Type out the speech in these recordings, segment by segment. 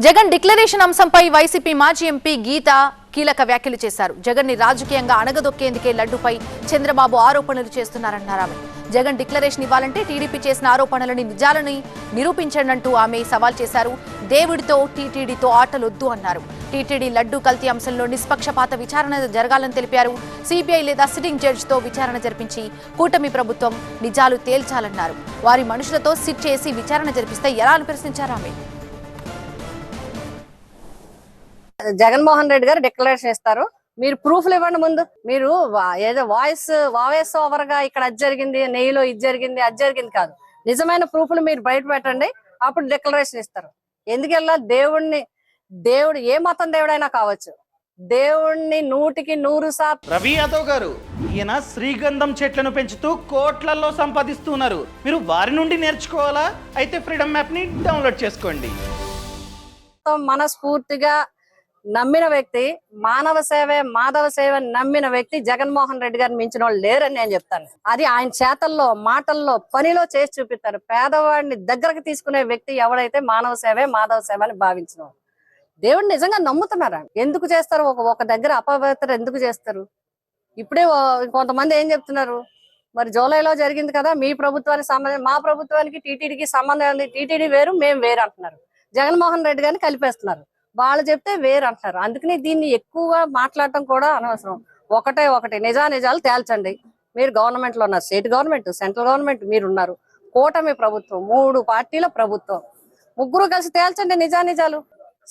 Jagan declaration అంశంపై YCP మాజీ MP Geetha కీలక వ్యాఖ్యలు చేశారు. జగన్ని రాజకీయంగా అణగదొక్కేందుకే లడ్డుపై చంద్రబాబు ఆరోపణలు చేస్తున్నారన్నారు ఆమె. జగన్ డిక్లరేషన్ ఇవ్వాలంటే టీడీపీ చేసిన ఆరోపణలని నిజాలని నిరూపించండంటూ ఆమె సవాల్ చేశారు. దేవుడితో టీటీడీతో ఆటలొద్దు అన్నారు. టీటీడీ లడ్డు కల్తీ అంశంలో నిష్పక్షపాత విచారణ జరగాలని తెలిపారు. సిబిఐ లేదా సిట్టింగ్ జడ్జితో విచారణ జరిపించి కూటమి ప్రభుత్వం నిజాలు తేల్చాలన్నారు. వారి మనుషులతో సిట్ చేసి విచారణ జరిపిస్తే ఎలా అని ప్రశ్నించారు ఆమె. జగన్మోహన్ రెడ్డి గారు డిక్లరేషన్ ఇస్తారు. మీరు ప్రూఫ్లు ఇవ్వండి ముందు. మీరు ఏదో వాయిస్ వాయిస్ ఓవర్గా ఇక్కడ అది జరిగింది నెయ్యిలో ఇది జరిగింది అది జరిగింది కాదు. నిజమైన ప్రూఫ్లు మీరు బయట పెట్టండి అప్పుడు డిక్లరేషన్ ఇస్తారు. ఎందుకు వెళ్ళాలి దేవుణ్ణి దేవుడు ఏ మతం దేవుడైనా కావచ్చు. దేవుణ్ణి నూటికి నూరు శాతం రవి యాదవ్ గారు ఈయన శ్రీగంధం చెట్లను పెంచుతూ కోట్లల్లో సంపాదిస్తున్నారు మీరు వారి నుండి నేర్చుకోవాలా? అయితే ఫ్రీడమ్ యాప్ని డౌన్లోడ్ చేసుకోండి. మనస్ఫూర్తిగా నమ్మిన వ్యక్తి మానవ సేవే మాధవ సేవ నమ్మిన వ్యక్తి జగన్మోహన్ రెడ్డి గారిని మించిన వాళ్ళు లేరని నేను చెప్తాను. అది ఆయన చేతల్లో మాటల్లో పనిలో చేసి చూపిస్తారు. పేదవాడిని దగ్గరకు తీసుకునే వ్యక్తి ఎవడైతే మానవ సేవే మాధవ సేవ అని భావించిన దేవుడు నిజంగా నమ్ముతున్నారా? ఎందుకు చేస్తారు? ఒక ఒక దగ్గర అపవిత్ర ఎందుకు చేస్తారు? ఇప్పుడే కొంతమంది ఏం చెప్తున్నారు? మరి జూలైలో జరిగింది కదా మీ ప్రభుత్వానికి సంబంధం మా ప్రభుత్వానికి టీటీడీకి సంబంధం టీటీడీ వేరు మేము వేరు అంటున్నారు. జగన్మోహన్ రెడ్డి గారిని కలిపేస్తున్నారు. వాళ్ళు చెప్తే వేరు అంటున్నారు అందుకని దీన్ని ఎక్కువగా మాట్లాడటం కూడా అనవసరం. ఒకటే ఒకటి. నిజా నిజాలు తేల్చండి. మీరు గవర్నమెంట్లో ఉన్నారు. స్టేట్ గవర్నమెంట్ సెంట్రల్ గవర్నమెంట్ మీరు ఉన్నారు కూటమి ప్రభుత్వం మూడు పార్టీల ప్రభుత్వం. ముగ్గురు కలిసి తేల్చండి నిజా నిజాలు.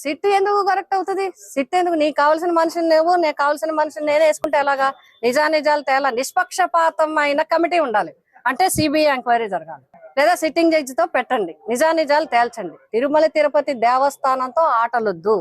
సిట్ ఎందుకు కరెక్ట్ అవుతుంది? సిట్ ఎందుకు? నీకు కావాల్సిన మనిషిని నువ్వు నేను కావాల్సిన మనిషిని నేనే వేసుకుంటే ఎలాగా? నిజానిజాలు తేలా తేలా నిష్పక్షపాతమైన కమిటీ ఉండాలి. అంటే సిబిఐ ఎంక్వైరీ జరగాలి. లేదా సిట్టింగ్ జడ్జితో పెట్టండి. నిజా నిజాలు తేల్చండి. తిరుమల తిరుపతి దేవస్థానంతో ఆటలొద్దు.